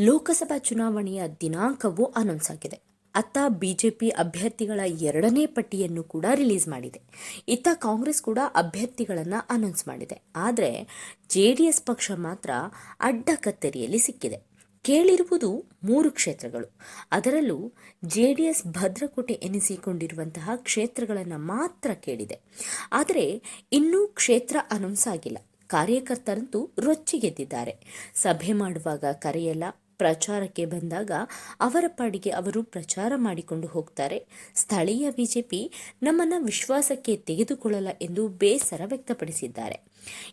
ಲೋಕಸಭಾ ಚುನಾವಣೆಯ ದಿನಾಂಕವು ಅನೌನ್ಸ್ ಆಗಿದೆ. ಅತ್ತ ಬಿಜೆಪಿ ಅಭ್ಯರ್ಥಿಗಳ ಎರಡನೇ ಪಟ್ಟಿಯನ್ನು ಕೂಡ ರಿಲೀಸ್ ಮಾಡಿದೆ. ಇತ್ತ ಕಾಂಗ್ರೆಸ್ ಕೂಡ ಅಭ್ಯರ್ಥಿಗಳನ್ನು ಅನೌನ್ಸ್ ಮಾಡಿದೆ. ಆದರೆ ಜೆ ಡಿ ಎಸ್ ಪಕ್ಷ ಮಾತ್ರ ಅಡ್ಡ ಕತ್ತರಿಯಲ್ಲಿ ಸಿಕ್ಕಿದೆ. ಕೇಳಿರುವುದು ಮೂರು ಕ್ಷೇತ್ರಗಳು. ಅದರಲ್ಲೂ ಜೆ ಡಿ ಎಸ್ ಭದ್ರಕೋಟೆ ಎನಿಸಿಕೊಂಡಿರುವಂತಹ ಕ್ಷೇತ್ರಗಳನ್ನು ಮಾತ್ರ ಕೇಳಿದೆ. ಆದರೆ ಇನ್ನೂ ಕ್ಷೇತ್ರ ಅನೌನ್ಸ್ ಆಗಿಲ್ಲ. ಕಾರ್ಯಕರ್ತರಂತೂ ರೊಚ್ಚಿಗೆದ್ದಿದ್ದಾರೆ ಸಭೆ ಮಾಡುವಾಗ ಕರೆಯಲ್ಲ, ಪ್ರಚಾರಕ್ಕೆ ಬಂದಾಗ ಅವರ ಪಾಡಿಗೆ ಅವರು ಪ್ರಚಾರ ಮಾಡಿಕೊಂಡು ಹೋಗ್ತಾರೆ. ಸ್ಥಳೀಯ ಬಿಜೆಪಿ ನಮ್ಮನ್ನ ವಿಶ್ವಾಸಕ್ಕೆ ತೆಗೆದುಕೊಳ್ಳಲ್ಲ ಎಂದು ಬೇಸರ ವ್ಯಕ್ತಪಡಿಸಿದ್ದಾರೆ.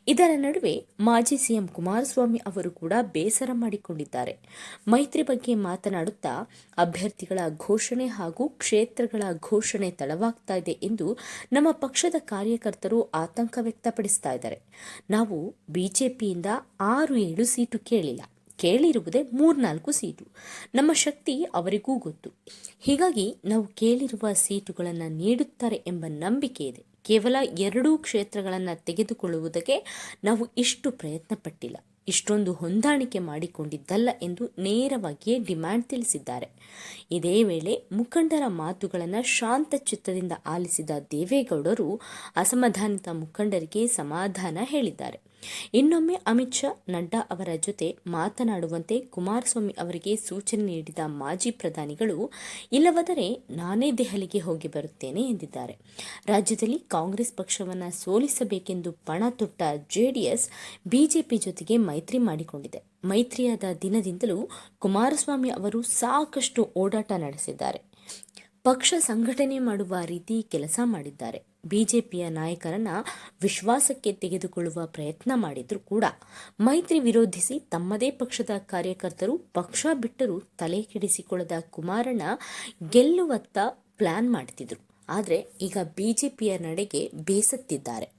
ಇದರ ನಡುವೆ ಮಾಜಿ ಸಿಎಂ ಕುಮಾರಸ್ವಾಮಿ ಅವರು ಕೂಡ ಬೇಸರ ಮಾಡಿಕೊಂಡಿದ್ದಾರೆ. ಮೈತ್ರಿ ಬಗ್ಗೆ ಮಾತನಾಡುತ್ತಾ ಅಭ್ಯರ್ಥಿಗಳ ಘೋಷಣೆ ಹಾಗೂ ಕ್ಷೇತ್ರಗಳ ಘೋಷಣೆ ತಡವಾಗ್ತಾ ಇದೆ ಎಂದು ನಮ್ಮ ಪಕ್ಷದ ಕಾರ್ಯಕರ್ತರು ಆತಂಕ ವ್ಯಕ್ತಪಡಿಸ್ತಾ ಇದ್ದಾರೆ. ನಾವು ಬಿಜೆಪಿಯಿಂದ ಆರು ಏಳು ಸೀಟು ಕೇಳಿಲ್ಲ. ಕೇಳಿರುವುದೇ ಮೂರ್ನಾಲ್ಕು ಸೀಟು. ನಮ್ಮ ಶಕ್ತಿ ಅವರಿಗೂ ಗೊತ್ತು. ಹೀಗಾಗಿ ನಾವು ಕೇಳಿರುವ ಸೀಟುಗಳನ್ನು ನೀಡುತ್ತಾರೆ ಎಂಬ ನಂಬಿಕೆ ಇದೆ. ಕೇವಲ ಎರಡೂ ಕ್ಷೇತ್ರಗಳನ್ನು ತೆಗೆದುಕೊಳ್ಳುವುದಕ್ಕೆ ನಾವು ಇಷ್ಟು ಪ್ರಯತ್ನ ಪಟ್ಟಿಲ್ಲ ಇಷ್ಟೊಂದು ಹೊಂದಾಣಿಕೆ ಮಾಡಿಕೊಂಡಿದ್ದಲ್ಲ ಎಂದು ನೇರವಾಗಿಯೇ ಡಿಮ್ಯಾಂಡ್ ತಿಳಿಸಿದ್ದಾರೆ. ಇದೇ ವೇಳೆ ಮುಖಂಡರ ಮಾತುಗಳನ್ನು ಶಾಂತ ಚಿತ್ತದಿಂದ ಆಲಿಸಿದ ದೇವೇಗೌಡರು ಅಸಮಾಧಾನಿತ ಮುಖಂಡರಿಗೆ ಸಮಾಧಾನ ಹೇಳಿದ್ದಾರೆ. ಇನ್ನೊಮ್ಮೆ ಅಮಿತ್ ಶಾ, ನಡ್ಡಾ ಅವರ ಜೊತೆ ಮಾತನಾಡುವಂತೆ ಕುಮಾರಸ್ವಾಮಿ ಅವರಿಗೆ ಸೂಚನೆ ನೀಡಿದ ಮಾಜಿ ಪ್ರಧಾನಿಗಳು, ಇಲ್ಲವಾದರೆ ನಾನೇ ದೆಹಲಿಗೆ ಹೋಗಿ ಬರುತ್ತೇನೆ ಎಂದಿದ್ದಾರೆ. ರಾಜ್ಯದಲ್ಲಿ ಕಾಂಗ್ರೆಸ್ ಪಕ್ಷವನ್ನು ಸೋಲಿಸಬೇಕೆಂದು ಪಣ ತೊಟ್ಟ ಜೆಡಿಎಸ್, ಬಿಜೆಪಿ ಜೊತೆಗೆ ಮೈತ್ರಿ ಮಾಡಿಕೊಂಡಿದೆ. ಮೈತ್ರಿಯಾದ ದಿನದಿಂದಲೂ ಕುಮಾರಸ್ವಾಮಿ ಅವರು ಸಾಕಷ್ಟು ಓಡಾಟ ನಡೆಸಿದ್ದಾರೆ. ಪಕ್ಷ ಸಂಘಟನೆ ಮಾಡುವ ರೀತಿ ಕೆಲಸ ಮಾಡಿದ್ದಾರೆ. ಬಿಜೆಪಿಯ ನಾಯಕರನ್ನ ವಿಶ್ವಾಸಕ್ಕೆ ತೆಗೆದುಕೊಳ್ಳುವ ಪ್ರಯತ್ನ ಮಾಡಿದ್ರು ಕೂಡ ಮೈತ್ರಿ ವಿರೋಧಿಸಿ ತಮ್ಮದೇ ಪಕ್ಷದ ಕಾರ್ಯಕರ್ತರು, ಪಕ್ಷ ಬಿಟ್ಟರು ತಲೆ ಕೆಡಿಸಿಕೊಳ್ಳದ ಕುಮಾರಣ್ಣ ಗೆಲ್ಲುವತ್ತ ಪ್ಲಾನ್ ಮಾಡ್ತಿದ್ರು. ಆದರೆ ಈಗ ಬಿಜೆಪಿಯ ನಡೆಗೆ ಬೇಸತ್ತಿದ್ದಾರೆ.